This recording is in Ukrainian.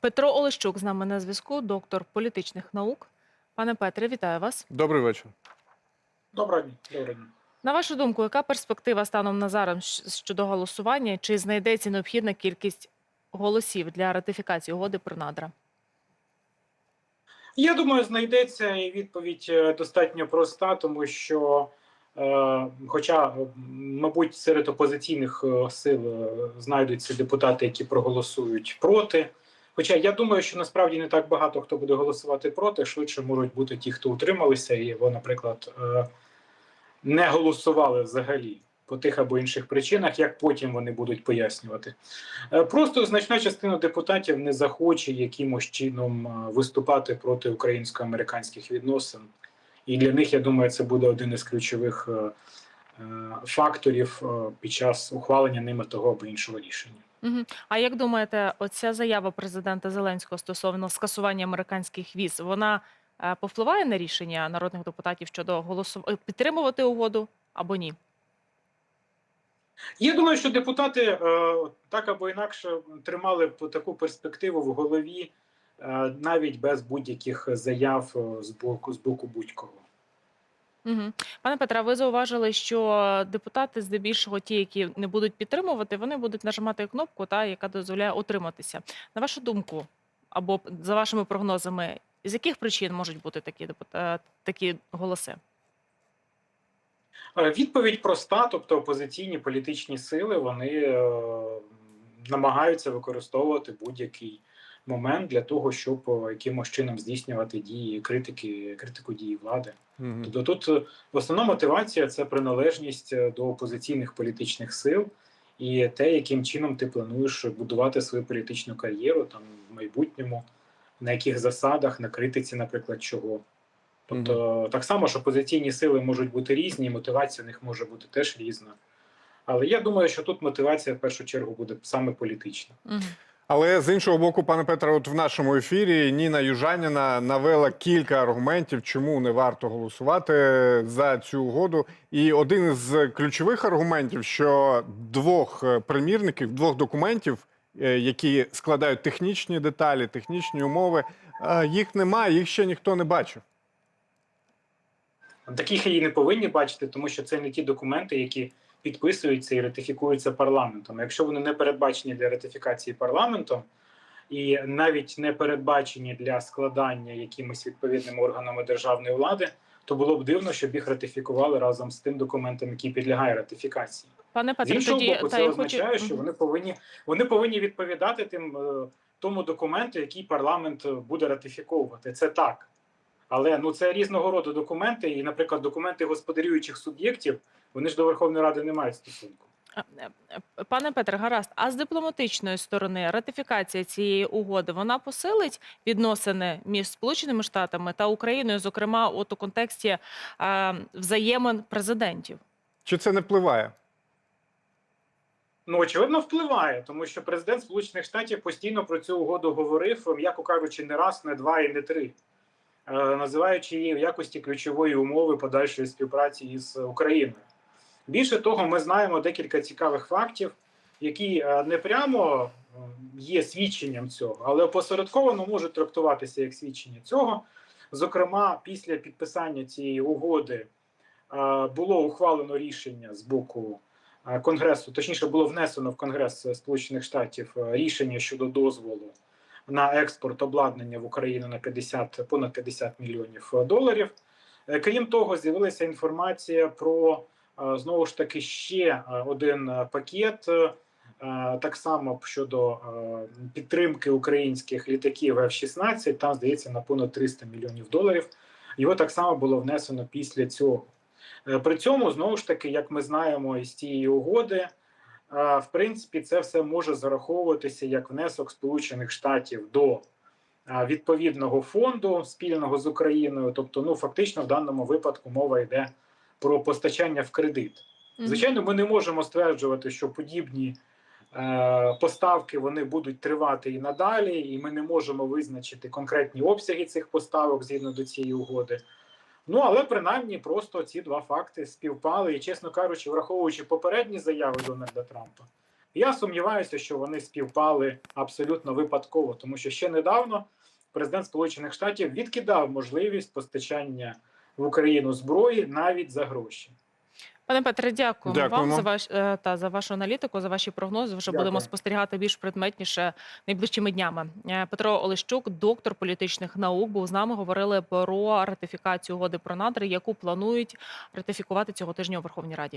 Петро Олещук з нами на зв'язку, доктор політичних наук. Пане Петре, вітаю вас. Добрий вечір. Доброго дня. Доброго дня. На вашу думку, яка перспектива станом на зараз щодо голосування? Чи знайдеться необхідна кількість голосів для ратифікації угоди про надра? Я думаю, знайдеться і відповідь е, достатньо проста, тому що, е, хоча, е, мабуть, серед опозиційних сил знайдуться депутати, які проголосують проти. Хоча я думаю, що насправді не так багато хто буде голосувати проти, швидше можуть бути ті, хто утрималися, і ви, наприклад, е, не голосували взагалі по тих або інших причинах, як потім вони будуть пояснювати. Е, Просто значна частина депутатів не захоче якимось чином е, виступати проти українсько-американських відносин, і для них, я думаю, це буде один із ключових факторів під час ухвалення ними того або іншого рішення. Угу. А як думаєте, оця заява президента Зеленського стосовно скасування американських віз, вона е, повпливає на рішення народних депутатів щодо голосу... е, підтримувати угоду або ні? Я думаю, що депутати е, так або інакше тримали б таку перспективу в голові е, навіть без будь-яких заяв е, з боку з боку будь-кого. Угу. Пане Петре, ви зауважили, що депутати, здебільшого, ті, які не будуть підтримувати, вони будуть нажимати кнопку, та яка дозволяє утриматися. На вашу думку, або за вашими прогнозами, з яких причин можуть бути такі депута... такі голоси? Е, Відповідь проста, тобто опозиційні політичні сили вони е, намагаються використовувати будь-який момент для того, щоб е, якимось чином здійснювати дії критики, критику дії влади. Мгм. Тобто тут е, основна мотивація це приналежність е, до опозиційних політичних сил і те, яким чином ти плануєш будувати свою політичну кар'єру там в майбутньому, на яких засадах, на критиці, наприклад, чого. Тобто так само ж опозиційні сили можуть бути різні, і мотивація в них може бути теж різна. Але я думаю, що тут мотивація в першу чергу буде саме політична. Угу. Але з іншого боку, пане Петре, от в нашому ефірі Ніна Южаніна навела кілька аргументів, чому не варто голосувати за цю угоду. І один із ключових аргументів, що двох е, примірників, двох документів, е, які складають технічні деталі, технічні умови, е, їх немає, їх ще ніхто не бачив. Таких її не повинні бачити, тому що це не ті документи, які підписуються і ратифікуються парламентом. Якщо вони не передбачені для ратифікації парламентом і навіть не передбачені для складання якимись відповідними органами державної влади, то було б дивно, щоб їх ратифікували разом з тим документом, який підлягає ратифікації. Пане З іншого тоді боку, це означає, хочу що вони повинні вони повинні відповідати тим е, тому документу, який парламент е, буде ратифіковувати. Це так. Але ну це різного роду документи, і, наприклад, документи господарюючих суб'єктів, вони ж до Верховної Ради не мають стосунку. Е, е, Пане Петре, гаразд. А з дипломатичної сторони ратифікація цієї угоди вона посилить відносини між Сполученими Штатами та Україною, зокрема, от у контексті е, взаємин президентів. Чи це не впливає? Ну, очевидно, впливає, тому що президент Сполучених Штатів постійно про цю угоду говорив, м'яко кажучи, не раз, не два і не три, е, називаючи її в якості ключової умови подальшої співпраці із Україною. Більше того, ми знаємо декілька цікавих фактів, які е, не прямо е, є свідченням цього, але опосередковано можуть трактуватися як свідчення цього. Зокрема, після підписання цієї угоди е, було ухвалено рішення з боку Конгресу, точніше було внесено в Конгрес Сполучених Штатів рішення щодо дозволу на експорт обладнання в Україну на 50, понад 50 мільйонів доларів. Крім того, з'явилася інформація про знову ж таки ще е, один е, пакет. е, Так само щодо е, підтримки українських літаків F-16, там здається на понад 300 мільйонів доларів. Його так само було внесено після цього. Е, При цьому знову ж таки, як ми знаємо із цієї угоди, е, в принципі, це все може зараховуватися як внесок Сполучених Штатів до е, відповідного фонду спільного з Україною. Тобто, ну фактично, в даному випадку мова йде про постачання в кредит. Звичайно, ми не можемо стверджувати, що подібні е, поставки вони будуть тривати і надалі, і ми не можемо визначити конкретні обсяги цих поставок згідно до цієї угоди. Ну але принаймні просто ці два факти співпали. І, чесно кажучи, враховуючи попередні заяви Дональда Трампа, Я сумніваюся, що вони співпали абсолютно випадково, тому що ще недавно президент Сполучених Штатів відкидав можливість постачання в Україну зброї навіть за гроші. Пане Петре, дякуємо, вам за ваш е, та за вашу аналітику, за ваші прогнози. Вже Дякую. будемо спостерігати більш предметніше найближчими днями. Е, Петро Олещук, доктор політичних наук, був з нами. Говорили про ратифікацію угоди про надри, яку планують ратифікувати цього тижня у Верховній Раді.